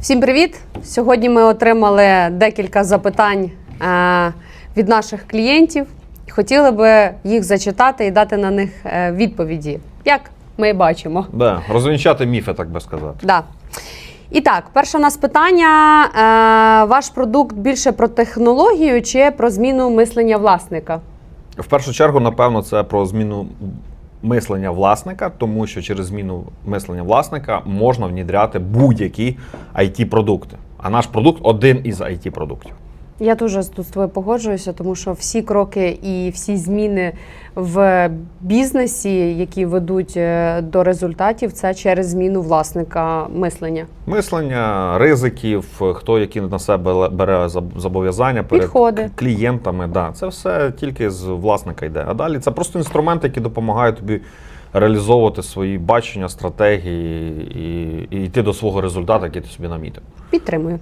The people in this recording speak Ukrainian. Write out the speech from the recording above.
Всім привіт! Сьогодні ми отримали декілька запитань е, від наших клієнтів і хотіли би їх зачитати і дати на них е, відповіді, як ми і бачимо. Да, розвінчати міфи, так би сказати. Да. І так, перше у нас питання: е, ваш продукт більше про технологію чи про зміну мислення власника? В першу чергу, напевно, це про зміну мислення власника, тому що через зміну мислення власника можна внідряти будь-які it продукти А наш продукт один із it продуктів Я дуже тут з тобою погоджуюся, тому що всі кроки і всі зміни в бізнесі, які ведуть е, до результатів, це через зміну власника мислення. Мислення, ризиків, хто які на себе бере зобов'язання перед Підходи. клієнтами. Да, це все тільки з власника йде. А далі це просто інструменти, які допомагають тобі реалізовувати свої бачення, стратегії і, і йти до свого результату, який ти собі намітив. Підтримую.